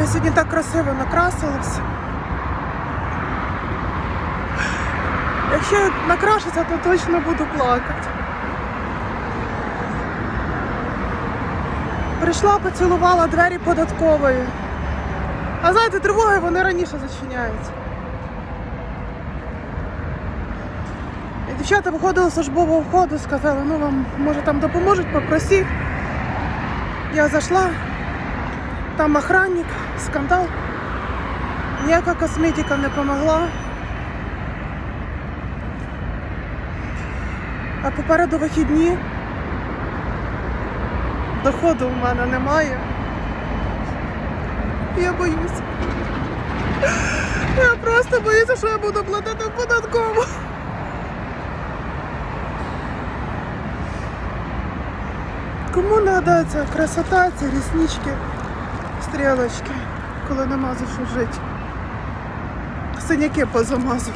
Я сьогодні так красиво накрасилась. Якщо я накрашуся, то точно буду плакати. Прийшла, поцілувала двері податкової. А знаєте, тривоги вони раніше зачиняються. І дівчата виходили з службового входу, сказали, ну вам може там допоможуть, попросіть. Я зайшла, там охранник, скандал. Ніяка косметика не помогла. А попереду вихідні. Доходу в мене немає. Я боюся. Я просто боюся, що я буду платити в податкову. Кому треба красота, ці ріснички, стрілочки, коли нема за що жити. Синяки позамазав.